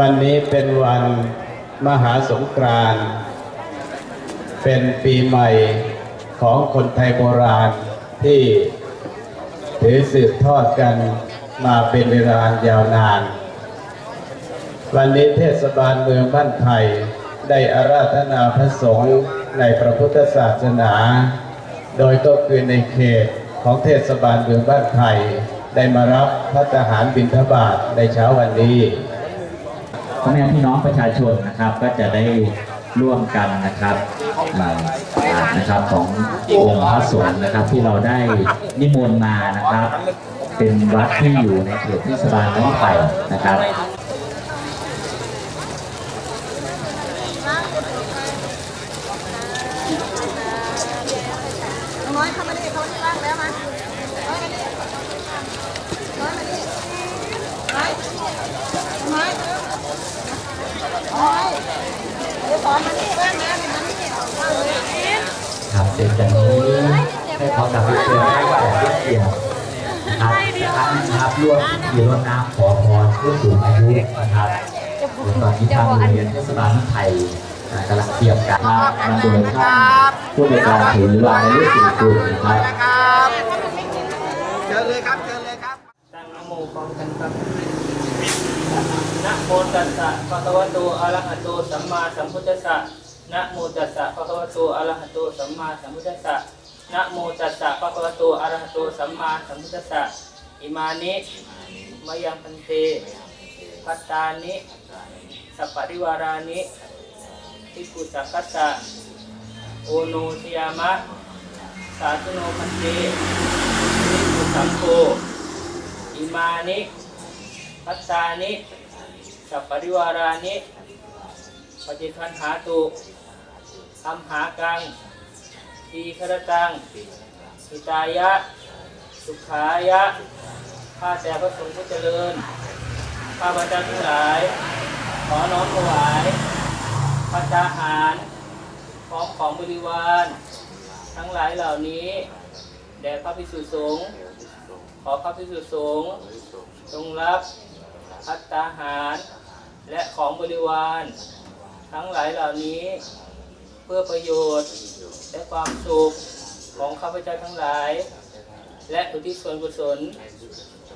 วันนี้เป็นวันมหาสงกรานต์เป็นปีใหม่ของคนไทยโบราณที่ถือสืบทอดกันมาเป็นเวลายาวนาน วันนี้เทศบาลเมืองบ้านไผ่ได้อาราธนาพระสงฆ์ในพระพุทธศาสนา โดยก็คือในเขตของเทศบาลเมืองบ้านไผ่ได้มารับพระทหารบิณฑบาตในเช้าวันนี้ พ่อแม่พี่น้องประชาชนนะครับ ก็จะได้ร่วมกันนะครับมาอ่านะครับขององค์พระสงฆ์นะครับที่เราได้นิมนต์มานะครับ เป็นวัดที่อยู่ในเขตเทศบาลน้องไผ่นะครับ น้อยเข้ามาดิเขาที่บ้านแล้วมาน้อยมาดิน้อยมาดิน้อยน้อย น้อยเดี๋ยวสอนมาดิบ้างนะเดี๋ยวมันนี่เอาเลยครับเด็กจากนี้ให้เขากับเพื่อนได้แต่เพื่อนเกี่ยวนะครับท่านครับร่วมพิธีรดน้ำขอพรผู้สูงอายุนะครับตอนนี้ทางโรงเรียนเทศบาลไทยอ่ากำลังเตรียมการนำโดยท่านผู้ในการถือวางในรูปสิ่งคุณนะครับเชิญเลยครับเชิญเลยครับตั้งนโมพร้อมกันครับ นะโมตัสสะภะคะวะโตอะระหะโตสัมมาสัมพุทธัสสะนะโมตัสสะภะคะวะโตอะระหะโตสัมมาสัมพุทธัสสะนะโมตัสสะภะคะวะโตอะระหะโตสัมมาสัมพุทธัสสะอิมานิมะยังพันเตพัตตานิสัพปริวารานิทิกุสักกัสสะโอโนชยามะ สาธุโนพันเตทิกุสังโฆอิมานิ พัตตานิสัพปริวารานิปฏิคันหาตุอัมหากังทีครตังหิตายะ สุขายะ ข้าแต่พระสงฆ์ผู้เจริญ ข้าพเจ้าทั้งหลาย ขอน้อมถวายพัตตาหารพร้อมของบริวาร ทั้งหลายเหล่านี้ แด่พระภิกษุสงฆ์ขอพระภิกษุสงฆ์จงรับ พัตตาหาร และของบริวาร ทั้งหลายเหล่านี้ เพื่อประโยชน์และความสุขของข้าพเจ้าทั้งหลาย และอุทิศส่วนกุศล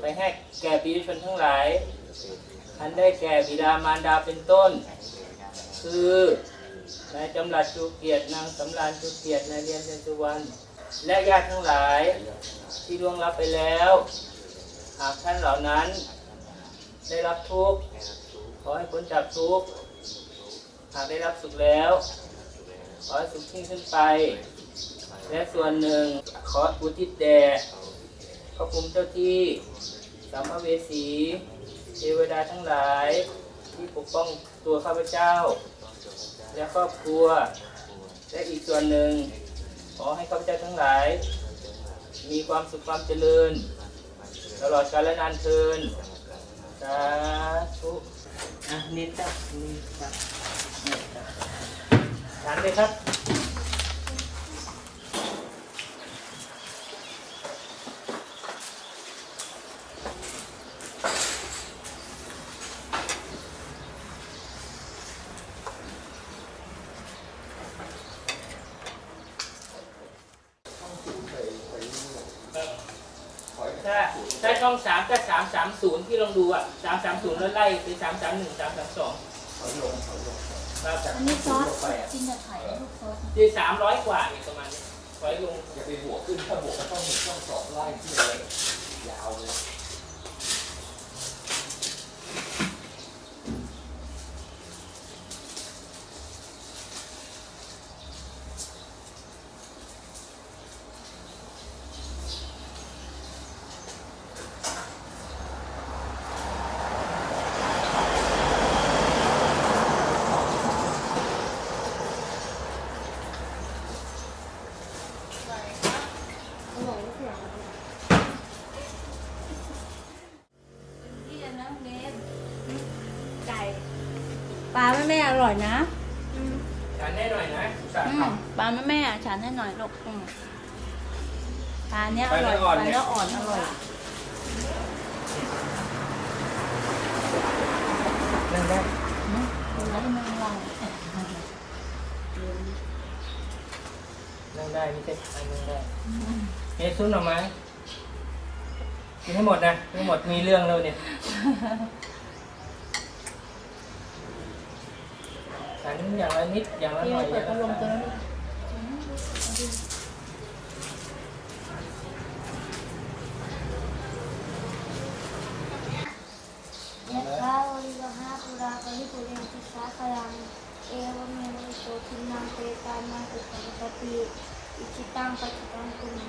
ไปให้แก่ปีชนทั้งหลายอันได้แก่บิดามารดาเป็นต้น คือนายจำรัดจูเกียรตินางสำราญจูเกียรตินายเรียนเซนสุวรรณและญาติทั้งหลายที่ล่วงรับไปแล้ว หากท่านเหล่านั้น ได้รับทุกข์ขอให้พ้นจากทุกข์หากได้รับสุขแล้ว ขอให้สุขยิ่งขึ้นไป และส่วนหนึ่งขออุทิศแด่พระภูมิเจ้าที่สัมภเวสีเทวดาทั้งหลาย ที่ปกป้องตัวข้าพเจ้า และครอบครัว และอีกส่วนหนึ่ง ขอให้ข้าพเจ้าทั้งหลาย มีความสุขความเจริญ ตลอดกาลนานเทิน สาธุอะนิดจ้ะนิดจ้ะนิดจ้ะทานเลยครับ ถ้าถ้าช่องสามก็สามสามศูนย์ที่ลองดูอะสามสามศูนย์แล้วไล่เป็นสามสามหนึ่งสามสามสองถอยลงถอยลงครับอันนี้ซอสจริงจะถ่ายรูปซอสที่สามร้อยกว่าอีกประมาณนี้ถอยลงอย่าไปบวกขึ้นถ้าบวกก็ต้องหนึ่งต้องสองไล่ที่เลยยาวเลย ที่จะนั่งเนสไก่ ปลาแม่แม่อร่อยนะทานได้หน่อยนะสาอืคมปลาแม่แม่ฉันให้หน่อยลูกอืมปลาเนี้ยอร่อยปลาปเนื้ลาออ่อนเนี่ยเนื้ออ่อนอร่อยนั่งได้แล้วก็นั่งหลังนั่งได้ไม่ใช่อันนั่งได้ เฮ้ยซุนหน่อไม้กินให้หมดนะทั้งหมดมีเรื่องแล้วเนี่ยฉันอย่างละนิดอย่างละหเดี๋ยน่วอยอเปิย่าดงละพัดลมตัวหน่อยนั้นยะถาวริวหาปุราปริปุเรนติสาคลังเอวเมวะโสทินังเปตานังอุปกปติ อิจิตังปัจจิตังตุม